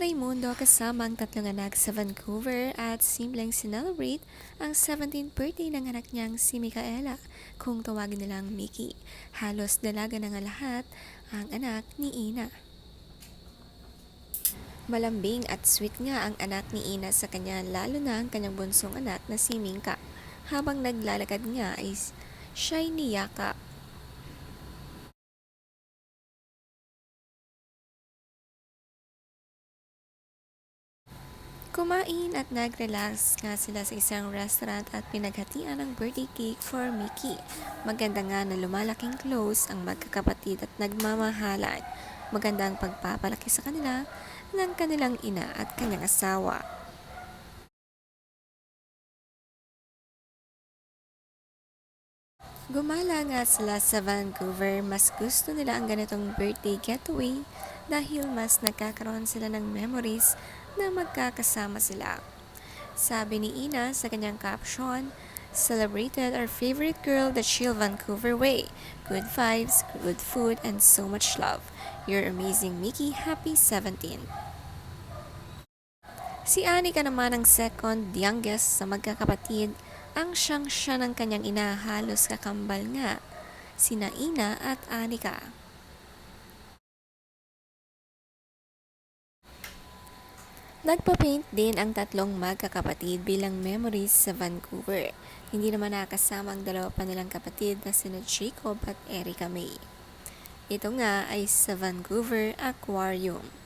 Raimundo kasama ang tatlong anak sa Vancouver at simpleng sinelebrate ang 17th birthday ng anak niyang si Micaela kung tawagin nilang Mickey. Halos dalaga na lahat ang anak ni Ina. Malambing at sweet nga ang anak ni Ina sa kanya lalo na ang kanyang bunsong anak na si Mingka. Habang naglalakad nga ay siya'y niyakap Kumain at nag-relax nga sila sa isang restaurant at pinaghatian ng birthday cake for Mickey. Maganda nga na lumalaking close ang magkakapatid at nagmamahalan. Maganda ang pagpapalaki sa kanila ng kanilang ina at kanyang asawa. Gumala nga sila sa Vancouver. Mas gusto nila ang ganitong birthday getaway dahil mas nagkakaroon sila ng memories na magkakasama sila. Sabi ni Ina sa kanyang caption, Celebrated our favorite girl the chill Vancouver way. Good vibes, good food, and so much love. You're amazing, Mickey. Happy 17. Si Anika naman ang second youngest sa magkakapatid. Ang siyang siya ng kanyang ina halos kakambal nga. Sina Ina at Anika. Nagpa-paint din ang tatlong magkakapatid bilang memories sa Vancouver. Hindi naman nakasama ang dalawa pa nilang kapatid na sina Jacob at Erica May. Ito nga ay sa Vancouver Aquarium.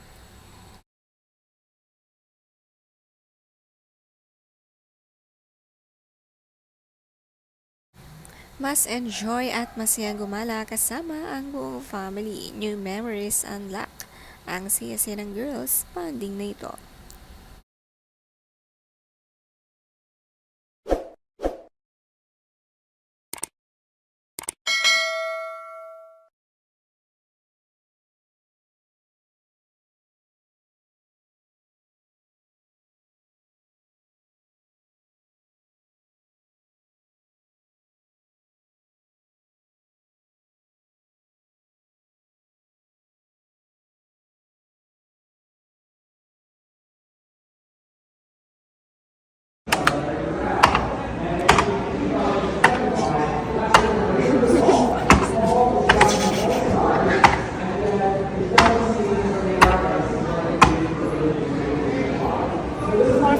Mas enjoy at masayang gumala kasama ang buong family. New memories unlock. Ang saya ng girls, bonding na ito.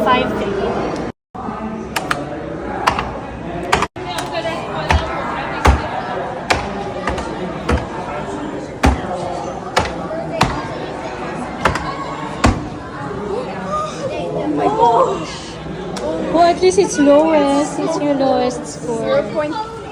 5-3. Oh, at least it's lowest. It's your lowest score. 4.5